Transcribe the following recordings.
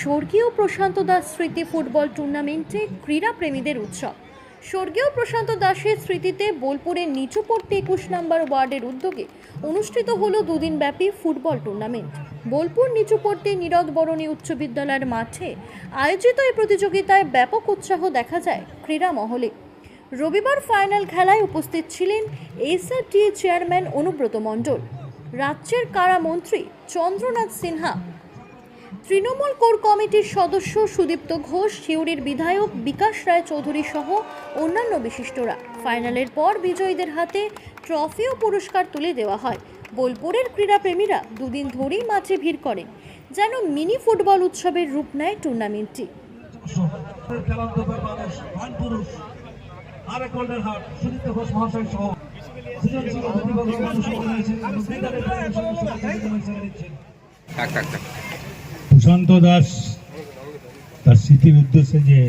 স্বর্গীয় প্রশান্ত দাস স্মৃতি ফুটবল টুর্নামেন্টে ক্রীড়াপ্রেমীদের উৎসব। স্বর্গীয় প্রশান্ত দাসের স্মৃতিতে বোলপুরের নিচুপট্টি একুশ নম্বর ওয়ার্ডের উদ্যোগে অনুষ্ঠিত হলো দুদিনব্যাপী ফুটবল টুর্নামেন্ট। বোলপুর নিচুপট্টি নীরদ বরণী উচ্চ বিদ্যালয়ের মাঠে আয়োজিত এই প্রতিযোগিতায় ব্যাপক উৎসাহ দেখা যায় ক্রীড়া মহলে। রবিবার ফাইনাল খেলায় উপস্থিত ছিলেন এসআরটি চেয়ারম্যান অনুব্রত মণ্ডল। রাজ্যের কারামন্ত্রী চন্দ্রনাথ সিনহা, তৃণমূল কোর কমিটির সদস্য সুদীপ্ত ঘোষ, সিউড়ির বিধায়ক বিকাশ রায় চৌধুরী সহ অন্যান্য বিশিষ্টরা। ফাইনালের পর বিজয়ীদের হাতে ট্রফি ও পুরস্কার তুলে দেওয়া হয়। বোলপুরের ক্রীড়াপ্রেমীরা দুদিন ধরেই মাঠে ভিড় করেন, যেন মিনি ফুটবল উৎসবের রূপ নেয় টুর্নামেন্টটি। মান গোল্ডেন সুদীপ্ত ঘোষ মহাশয় সহ। প্রশান্ত দাস তার স্মৃতির উদ্দেশ্যে যে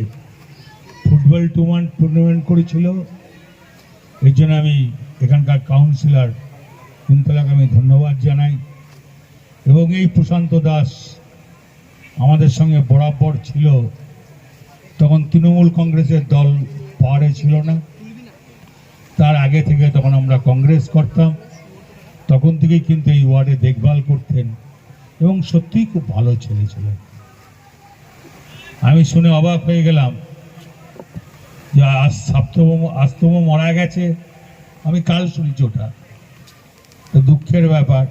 ফুটবল টুর্নামেন্ট টুর্নামেন্ট করেছিল, এর জন্য আমি এখানকার কাউন্সিলর কুন্তলাকে আমি ধন্যবাদ জানাই। এবং এই প্রশান্ত দাস আমাদের সঙ্গে বরাবর ছিল। তখন তৃণমূল কংগ্রেসের দল পাহাড়ে ছিল না। আগে থেকে তখন আমরা কংগ্রেস করতাম, তখন থেকেই কিন্তু এই ওয়ার্ডে দেখভাল করতেন এবং সত্যিই খুব ভালো ছেলে ছিলেন। আমি শুনে অবাক হয়ে গেলাম যে সপ্তম আস্তম মারা গেছে, আমি কাল শুনছি ওটা। দুঃখের ব্যাপার।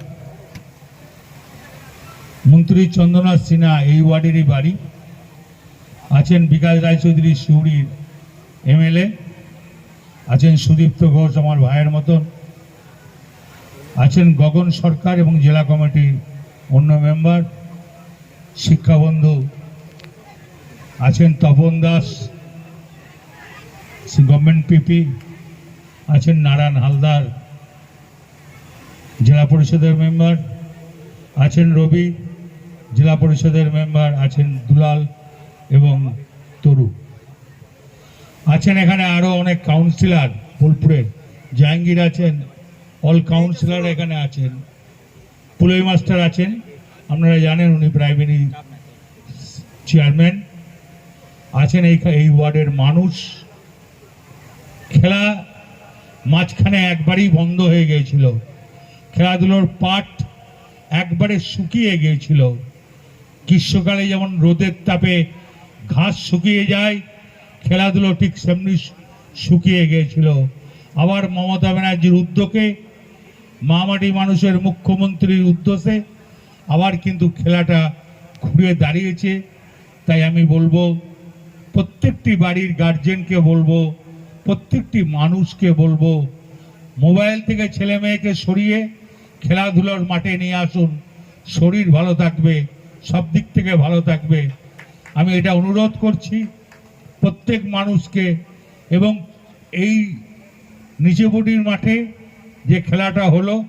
মন্ত্রী চন্দ্রনাথ সিনহা এই ওয়ার্ডেরই বাড়ি, আছেন বিকাশ রায়চৌধুরী শিউড়ির এমএলএ। আছেন সুদীপ্ত ঘোষ আমার ভাইয়ের মতন, আছেন গগন সরকার এবং জেলা কমিটির অন্য মেম্বার, শিক্ষাবন্ধু, আছেন তপন দাস, গভর্নমেন্ট পিপি, আছেন নারায়ণ হালদার, জেলা পরিষদের মেম্বার, আছেন রবি, জেলা পরিষদের মেম্বার, আছেন দুলাল এবং তরু। আছেন এখানে আরও অনেক কাউন্সিলর বোলপুরের জাহাঙ্গীর আছেন অল কাউন্সিলর এখানে আছেন। পুলই মাস্টার আছেন, আপনারা জানেন উনি প্রাইমারি চেয়ারম্যান আছেন এই এই ওয়ার্ডের মানুষ। খেলা মাঝখানে একবারই বন্ধ হয়ে গিয়েছিল। খেলাধুলোর পাট একবারে শুকিয়ে গিয়েছিল। গ্রীষ্মকালে যেমন রোদের তাপে ঘাস শুকিয়ে যায় খেলাধুলো ঠিক সেমনি শুকিয়ে গিয়েছিল। আবার মমতা ব্যানার্জির উদ্যোগে মামাটি মানুষের মুখ্যমন্ত্রীর উদ্দেশ্যে আবার কিন্তু খেলাটা ঘুরে দাঁড়িয়েছে। তাই আমি বলব, প্রত্যেকটি বাড়ির গার্জেনকে বলব, প্রত্যেকটি মানুষকে বলব মোবাইল থেকে ছেলে মেয়েকে সরিয়ে খেলাধুলার মাঠে নিয়ে আসুন। শরীর ভালো থাকবে, সব দিক থেকে ভালো থাকবে। আমি এটা অনুরোধ করছি। প্রত্যেক মানুষকে এবং এই নিচেবুটির মাঠে যে খেলাটা হলো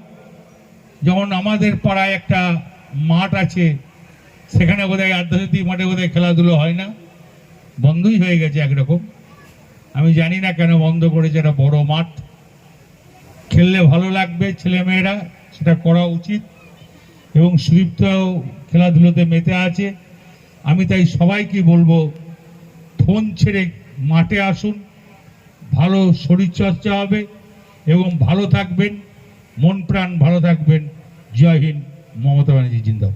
যেমন আমাদের পাড়ায় একটা মাঠ আছে, সেখানে বোধহয় আধ্যাত্মিক মাঠে বোধহয় খেলাধুলো হয় না। বন্ধই হয়ে গেছে একরকম। আমি জানি না কেন বন্ধ করেছে একটা বড় মাঠ। খেললে ভালো লাগবে ছেলেমেয়েরা, সেটা করা উচিত। এবং সুদীপ্ত খেলাধুলোতে মেতে আছে। আমি তাই সবাইকে বলব ফোন ছেড়ে মাঠে আসুন। ভালো শরীরচর্চা হবে এবং ভালো থাকবেন, মন প্রাণ ভালো থাকবেন। জয় হিন্দ, মমতা ব্যানার্জি, জিন্দাবাদ।